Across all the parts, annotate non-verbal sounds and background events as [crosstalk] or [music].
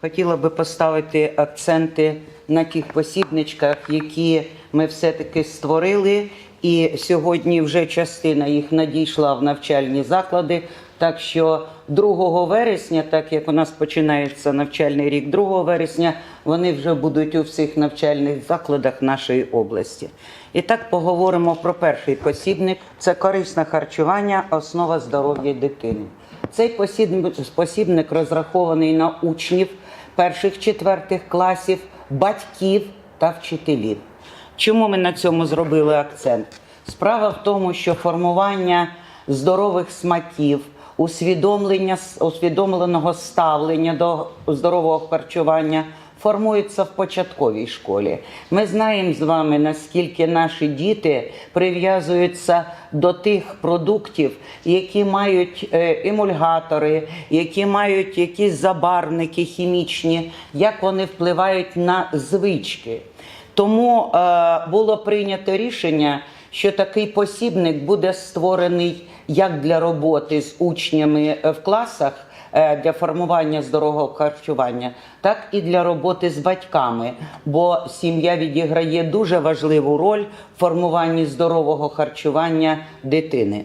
Хотіла би поставити акценти на тих посібничках, які ми все-таки створили, і сьогодні вже частина їх надійшла в навчальні заклади. Так що 2 вересня, так як у нас починається навчальний рік 2 вересня, вони вже будуть у всіх навчальних закладах нашої області. І так поговоримо про перший посібник: це корисне харчування, основа здоров'я дитини. Цей посібник, розрахований на учнів перших четвертих класів, батьків та вчителів. Чому ми на цьому зробили акцент? Справа в тому, що формування здорових смаків, усвідомлення усвідомленого ставлення до здорового харчування формується в початковій школі. Ми знаємо з вами, наскільки наші діти прив'язуються до тих продуктів, які мають е, емульгатори, які мають якісь забарвники хімічні, як вони впливають на звички. Тому е, було прийнято рішення, що такий посібник буде створений як для роботи з учнями е, в класах для формування здорового харчування, так і для роботи з батьками, бо сім'я відіграє дуже важливу роль в формуванні здорового харчування дитини.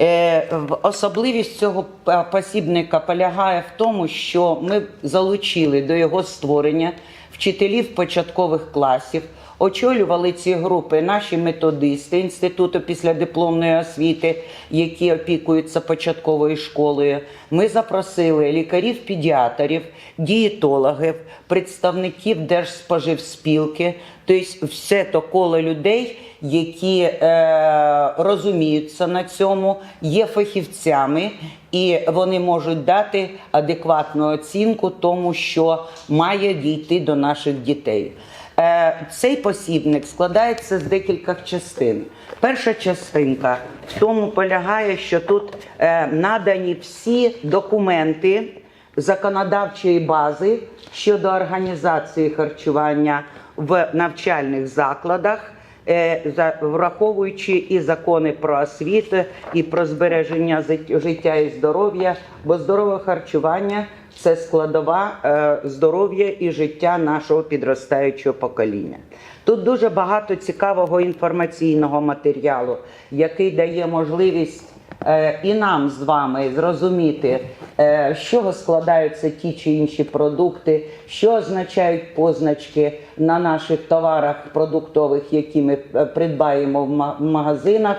Е, Особливість цього п- посібника полягає в тому, що ми залучили до його створення вчителів початкових класів, очолювали ці групи наші методисти Інституту післядипломної освіти, які опікуються початковою школою. Ми запросили лікарів-педіатрів, дієтологів, представників Держспоживспілки, тобто все то коло людей, які е, розуміються на цьому, є фахівцями, і вони можуть дати адекватну оцінку тому, що має дійти до наших дітей. Е, Цей посібник складається з декількох частин. Перша частинка в тому полягає, що тут е, надані всі документи законодавчої бази щодо організації харчування в навчальних закладах. Е, враховуючи і закони про освіту, і про збереження життя і здоров'я, бо здорове харчування це складова е, здоров'я і життя нашого підростаючого покоління. Тут дуже багато цікавого інформаційного матеріалу, який дає можливість е, і нам з вами зрозуміти, е, з чого складаються ті чи інші продукти, що означають позначки на наших товарах продуктових, які ми придбаємо в магазинах.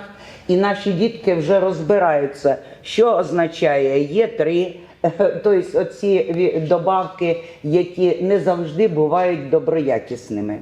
І наші дітки вже розбираються, що означає Є3, [laughs] тобто оці добавки, які не завжди бувають доброякісними.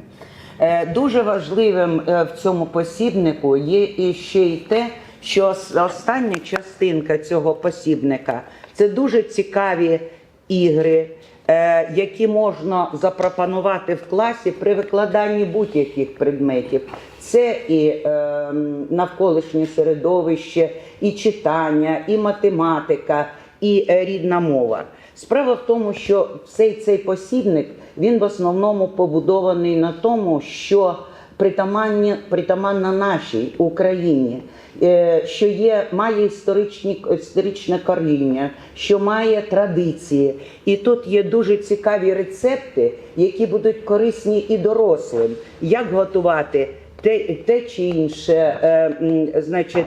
Е, Дуже важливим е, в цьому посібнику є і ще й те, що остання частинка цього посібника це дуже цікаві ігри, е, які можна запропонувати в класі при викладанні будь-яких предметів. Це і е, навколишнє середовище, і читання, і математика, і рідна мова. Справа в тому, що цей, цей посібник він в основному побудований на тому, що притаманні, притаманна нашій Україні, е, що є, має історичні, історичне коріння, що має традиції. І тут є дуже цікаві рецепти, які будуть корисні і дорослим. Як готувати те, те чи інше, е, значить,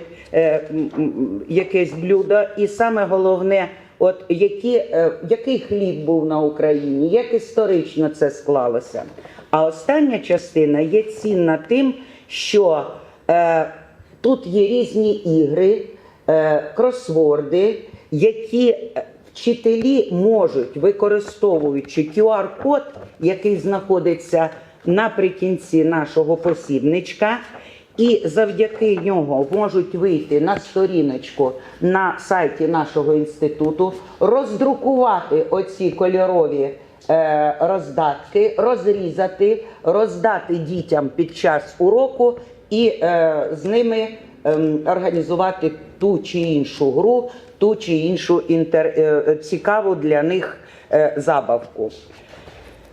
якесь блюдо, і саме головне. От які, е, який хліб був на Україні, як історично це склалося. А остання частина є цінна тим, що е, тут є різні ігри, е, кросворди, які е, вчителі можуть, використовуючи QR-код, який знаходиться наприкінці нашого посібничка, і завдяки нього можуть вийти на сторіночку на сайті нашого інституту, роздрукувати оці кольорові е, роздатки, розрізати, роздати дітям під час уроку і е, з ними ем, організувати ту чи іншу гру, ту чи іншу інтер, е, цікаву для них забавку.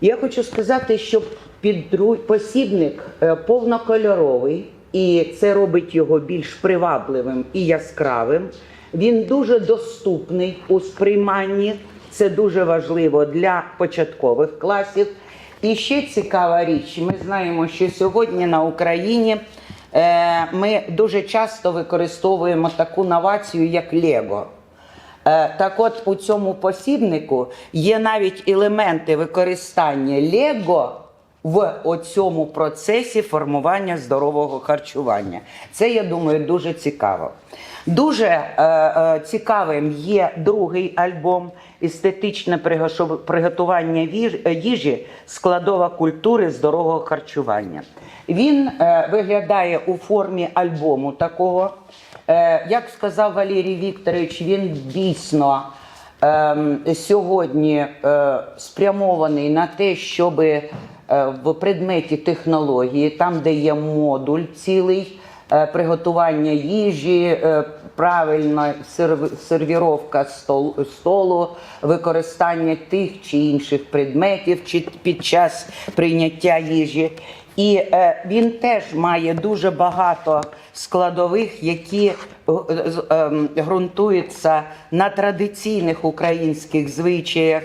Я хочу сказати, що підру- посібник повнокольоровий, і це робить його більш привабливим і яскравим. Він дуже доступний у сприйманні. Це дуже важливо для початкових класів. І ще цікава річ. Ми знаємо, що сьогодні на Україні е, ми дуже часто використовуємо таку новацію, як Лего. Е, Так от у цьому посібнику є навіть елементи використання Лего в цьому процесі формування здорового харчування. Це, я думаю, дуже цікаво. Дуже е, е, цікавим є другий альбом Естетичне приготування е, їжі, складова культури здорового харчування. Він е, виглядає у формі альбому такого. Е, Як сказав Валерій Вікторович, він дійсно ем, сьогодні е, спрямований на те, щоб в предметі технології, там, де є модуль цілий, е, приготування їжі, е, правильна сервіровка стол- столу, використання тих чи інших предметів під час прийняття їжі. І е, він теж має дуже багато складових, які е, ем, ґрунтуються на традиційних українських звичаях,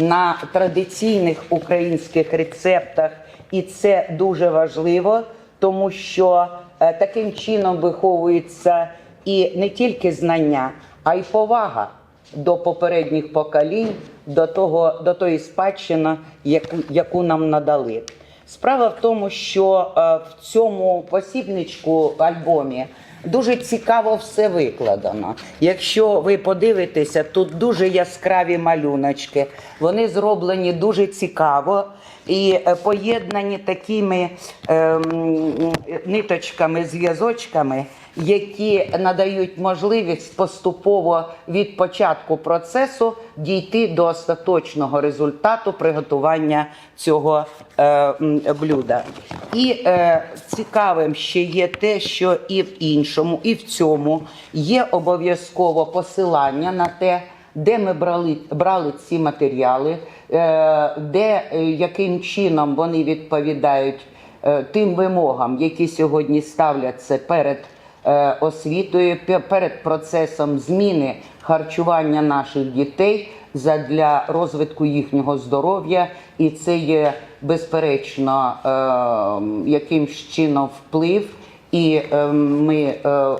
на традиційних українських рецептах. І це дуже важливо, тому що е, таким чином виховується і не тільки знання, а й повага до попередніх поколінь, до того до тої спадщини, яку, яку нам надали. Справа в тому, що е, в цьому посібничку альбомі дуже цікаво все викладено. Якщо ви подивитеся, тут дуже яскраві малюночки. Вони зроблені дуже цікаво і е, поєднані такими ем, ниточками, зв'язочками, які надають можливість поступово від початку процесу дійти до остаточного результату приготування цього е, блюда. І е, цікавим ще є те, що і в іншому, і в цьому є обов'язково посилання на те, де ми брали, брали ці матеріали, е, де е, яким чином вони відповідають е, тим вимогам, які сьогодні ставляться перед освітою, перед процесом зміни харчування наших дітей для розвитку їхнього здоров'я, і це є безперечно е, якимсь чином вплив. І е, ми е,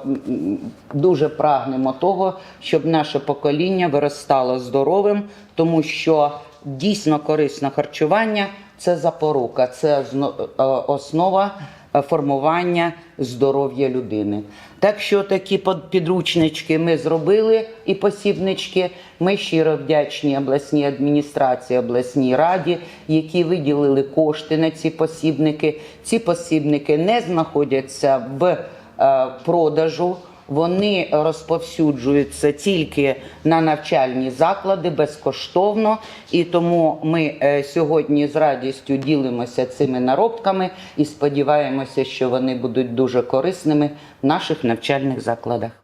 дуже прагнемо того, щоб наше покоління виростало здоровим, тому що дійсно корисне харчування це запорука, це е, основа е, формування здоров'я людини. Так що такі підручнички ми зробили і посібнички. Ми щиро вдячні обласній адміністрації, обласній раді, які виділили кошти на ці посібники. Ці посібники не знаходяться в е, продажу. Вони розповсюджуються тільки на навчальні заклади безкоштовно, і тому ми е, сьогодні з радістю ділимося цими наробками і сподіваємося, що вони будуть дуже корисними в наших навчальних закладах.